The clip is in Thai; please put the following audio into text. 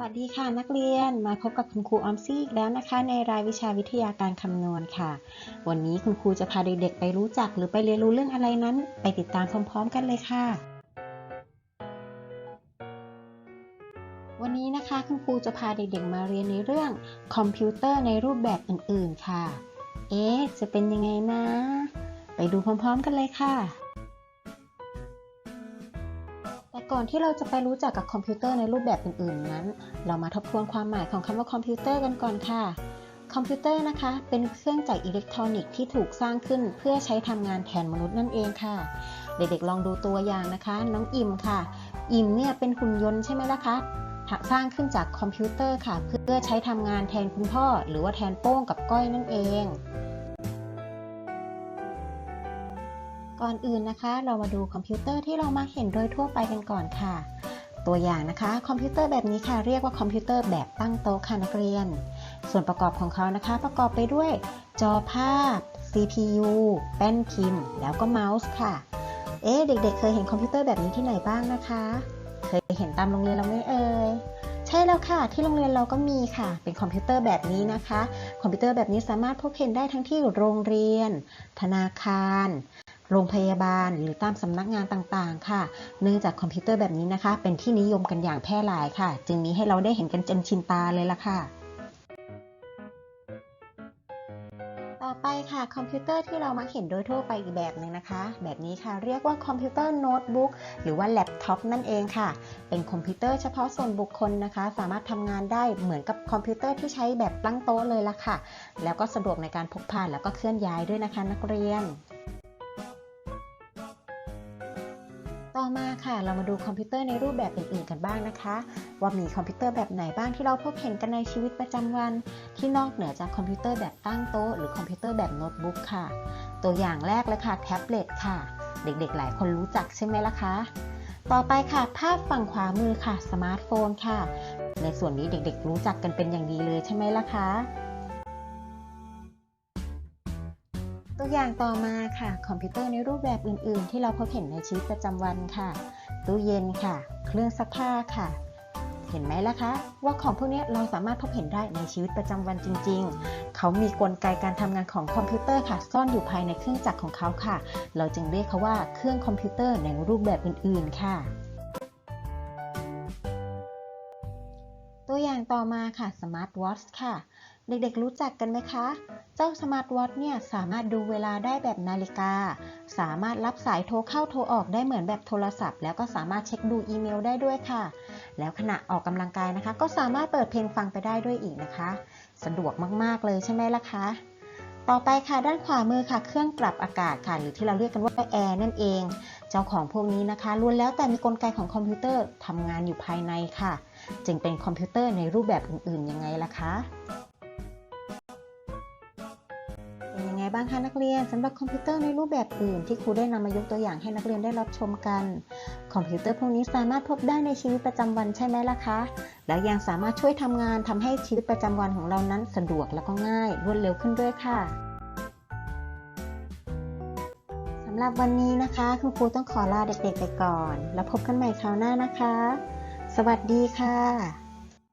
วัสดีค่ะนักเรียนมาพบกับคุณครูออมซี่อีกแล้วนะคะ ในรายวิชาวิทยาการคำนวณค่ะ วันนี้คุณครูจะพาเด็กๆไปรู้จักหรือไปเรียนรู้เรื่องอะไรนั้น ไปติดตามพร้อม ๆ กันเลยค่ะ วันนี้นะคะคุณครูจะพาเด็กๆมาเรียนในเรื่องคอมพิวเตอร์ในรูปแบบอื่นๆค่ะ เอ๊จะเป็นยังไงนะ ไปดูพร้อม ๆ กันเลยค่ะ ก่อนที่เราจะไปรู้จักกับคอมพิวเตอร์ในรูปแบบอื่นๆนั้น เรามาทบทวนความหมายของคำว่าคอมพิวเตอร์กันก่อนค่ะ คอมพิวเตอร์นะคะ เป็นเครื่องจักรอิเล็กทรอนิกส์ที่ถูกสร้างขึ้นเพื่อใช้ทำงานแทนมนุษย์นั่นเองค่ะ เด็กๆลองดูตัวอย่างนะคะ น้องอิมค่ะ อิมเนี่ยเป็นหุ่นยนต์ใช่ไหมล่ะคะสร้างขึ้นจากคอมพิวเตอร์ค่ะ เพื่อใช้ทำงานแทนคุณพ่อ หรือว่าแทนโป้งกับก้อยนั่นเอง ก่อนอื่นนะคะ เรามาดูคอมพิวเตอร์ที่เรามาเห็นโดยทั่วไปกันก่อนค่ะ ตัวอย่างนะคะคอมพิวเตอร์แบบนี้ค่ะ เรียกว่าคอมพิวเตอร์แบบตั้งโต๊ะค่ะนักเรียน ส่วนประกอบของเขานะคะ ประกอบไปด้วย จอภาพ CPU แป้นพิมพ์ แล้วก็เมาส์ค่ะ เอ๊ะเด็กๆ เคยเห็นคอมพิวเตอร์แบบนี้ที่ไหนบ้างนะคะ เคยเห็นตามโรงเรียนเราไหมเอ่ยใช่แล้วค่ะ ที่โรงเรียนเราก็มีค่ะ เป็นคอมพิวเตอร์แบบนี้นะคะ คอมพิวเตอร์แบบนี้สามารถพบเห็นได้ทั้งที่โรงเรียน ธนาคาร โรงพยาบาล หรือตามสำนักงานต่างๆ ค่ะ เนื่องจากคอมพิวเตอร์แบบนี้นะคะ เป็นที่นิยมกันอย่างแพร่หลายค่ะ จึงมีให้เราได้เห็นกันจนชินตาเลยละค่ะต่อไปค่ะคอมพิวเตอร์ที่เรามักเห็นโดยทั่วไปอีกแบบหนึ่งนะคะ แบบนี้ค่ะเรียกว่าคอมพิวเตอร์โน้ตบุ๊กหรือว่าแล็ปท็อปนั่นเองค่ะ เป็นคอมพิวเตอร์เฉพาะส่วนบุคคลนะคะ สามารถทำงานได้เหมือนกับคอมพิวเตอร์ที่ใช้แบบตั้งโต๊ะเลยละค่ะ แล้วก็สะดวกในการพกพาแล้วก็เคลื่อนย้ายด้วยนะคะนักเรียน ต่อมาค่ะ เรามาดูคอมพิวเตอร์ในรูปแบบอื่นๆกันบ้างนะคะ ว่ามีคอมพิวเตอร์แบบไหนบ้างที่เราพบเห็นกันในชีวิตประจำวัน ที่นอกเหนือจากคอมพิวเตอร์แบบตั้งโต๊ะหรือคอมพิวเตอร์แบบโน้ตบุ๊กค่ะ ตัวอย่างแรกเลยค่ะแท็บเล็ตค่ะ เด็กๆ หลายคนรู้จักใช่ไหมล่ะคะ ต่อไปค่ะ ภาพฝั่งขวามือค่ะสมาร์ทโฟนค่ะ ในส่วนนี้เด็กๆ รู้จักกันเป็นอย่างดีเลยใช่ไหมล่ะคะ ตัวอย่างต่อมาค่ะ คอมพิวเตอร์ในรูปแบบอื่น ๆ ที่เราพบเห็นในชีวิตประจำวันค่ะ ตู้เย็นค่ะ เครื่องซักผ้าค่ะ เห็นไหมล่ะคะ ว่าของพวกนี้เราสามารถพบเห็นได้ในชีวิตประจำวันจริง ๆ เขามีกลไกการทำงานของคอมพิวเตอร์ค่ะ ซ่อนอยู่ภายในเครื่องจักรของเขาค่ะ เราจึงเรียกเขาว่าเครื่องคอมพิวเตอร์ในรูปแบบอื่น ๆ ค่ะตัวอย่างต่อมาค่ะสมาร์ทวอทช์ค่ะ เด็กๆรู้จักกันไหมคะ เจ้าสมาร์ทวอทเนี่ยสามารถดูเวลาได้แบบนาฬิกา สามารถรับสายโทรเข้าโทรออกได้เหมือนแบบโทรศัพท์ แล้วก็สามารถเช็คดูอีเมลได้ด้วยค่ะ แล้วขณะออกกำลังกายนะคะ ก็สามารถเปิดเพลงฟังไปได้ด้วยอีกนะคะ สะดวกมากๆเลยใช่ไหมล่ะคะ ต่อไปค่ะด้านขวามือค่ะเครื่องปรับอากาศค่ะ หรือที่เราเรียกกันว่าแอร์นั่นเอง เจ้าของพวกนี้นะคะล้วนแล้วแต่มีกลไกของคอมพิวเตอร์ทำงานอยู่ภายในค่ะ จึงเป็นคอมพิวเตอร์ในรูปแบบอื่นๆยังไงล่ะคะ บ้างคะนักเรียนสำหรับคอมพิวเตอร์ในรูปแบบอื่นที่ครูได้นำมายกตัวอย่างให้นักเรียนได้รับชมกัน คอมพิวเตอร์พวกนี้สามารถพบได้ในชีวิตประจำวันใช่ไหมล่ะคะ แล้วยังสามารถช่วยทำงานทำให้ชีวิตประจำวันของเรานั้นสะดวกแล้วก็ง่ายรวดเร็วขึ้นด้วยค่ะสำหรับวันนี้นะคะคุณครูต้องขอลาเด็กๆไปก่อน แล้วพบกันใหม่คราวหน้านะคะ สวัสดีค่ะ